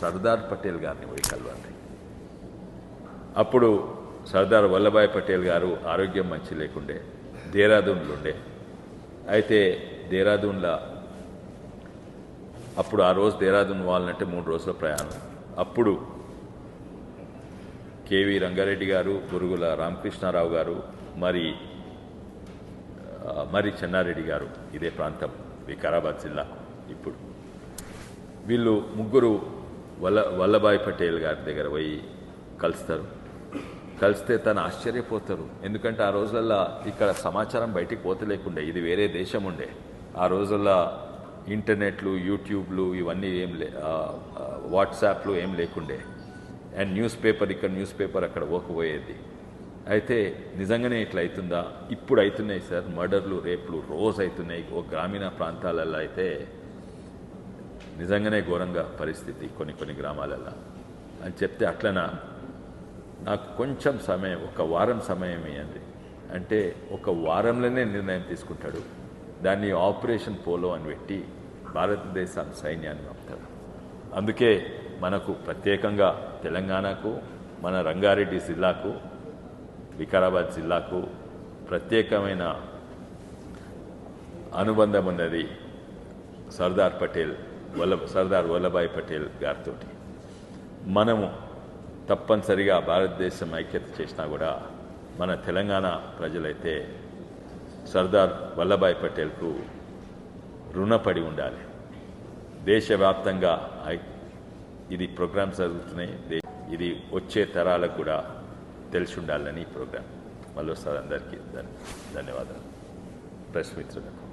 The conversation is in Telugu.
సర్దార్ పటేల్ గారిని పోయి కలవండి. అప్పుడు సర్దార్ వల్లభాయ్ పటేల్ గారు ఆరోగ్యం మంచి లేకుండే దేరాదూన్లో ఉండే. అయితే దేరాదూన్లో అప్పుడు ఆ రోజు దేరాదూన్ వాళ్ళంటే మూడు రోజుల ప్రయాణం. అప్పుడు కేవి రంగారెడ్డి గారు గురుగుల రామకృష్ణారావు గారు మరి మరి చెన్నారెడ్డి గారు ఇదే ప్రాంతం వికారాబాద్ జిల్లా ఇప్పుడు. వీళ్ళు ముగ్గురు వల్ల వల్లభాయ్ పటేల్ గారి దగ్గర పోయి కలుస్తారు. కలిస్తే తను ఆశ్చర్యపోతారు. ఎందుకంటే ఆ రోజులల్లో ఇక్కడ సమాచారం బయటికి పోతలేకుండే. ఇది వేరే దేశం ఉండే. ఆ రోజుల్లో ఇంటర్నెట్లు యూట్యూబ్లు ఇవన్నీ ఏం లే వాట్సాప్లు ఏం లేకుండే. అండ్ న్యూస్ పేపర్ ఇక్కడ న్యూస్ పేపర్ అక్కడ పోకపోయేది. అయితే నిజంగానే ఇట్లా అవుతుందా ఇప్పుడు అవుతున్నాయి సార్ మర్డర్లు రేపులు రోజు అవుతున్నాయి ఓ గ్రామీణ ప్రాంతాలలో అయితే నిజంగానే ఘోరంగా పరిస్థితి కొన్ని కొన్ని గ్రామాలలో అని చెప్తే అట్లనా? నాకు కొంచెం సమయం ఒక వారం సమయం ఇవ్వండి అంటే ఒక వారంలోనే నిర్ణయం తీసుకుంటాడు. దాన్ని ఆపరేషన్ పోలో అని పెట్టి భారతదేశం సైన్యాన్ని పంపుతాడు అందుకే మనకు ప్రత్యేకంగా తెలంగాణకు మన రంగారెడ్డి జిల్లాకు వికారాబాద్ జిల్లాకు ప్రత్యేకమైన అనుబంధం ఉన్నది సర్దార్ పటేల్. వల్ల సర్దార్ వల్లభాయ్ పటేల్ గారితో మనము తప్పనిసరిగా భారతదేశం ఐక్యత చేసినా కూడా మన తెలంగాణ ప్రజలైతే సర్దార్ వల్లభాయ్ పటేల్కు రుణపడి ఉండాలి. దేశవ్యాప్తంగా ఐ- ఇది ప్రోగ్రామ్స్ జరుగుతున్నాయి. దే- ఇది వచ్చే తరాలకు కూడా తెలిసి ఉండాలని ఈ ప్రోగ్రాం మళ్ళీ ఒకసారి అందరికీ ధన్యవాదాలు. ప్రెస్ మిత్రులకు.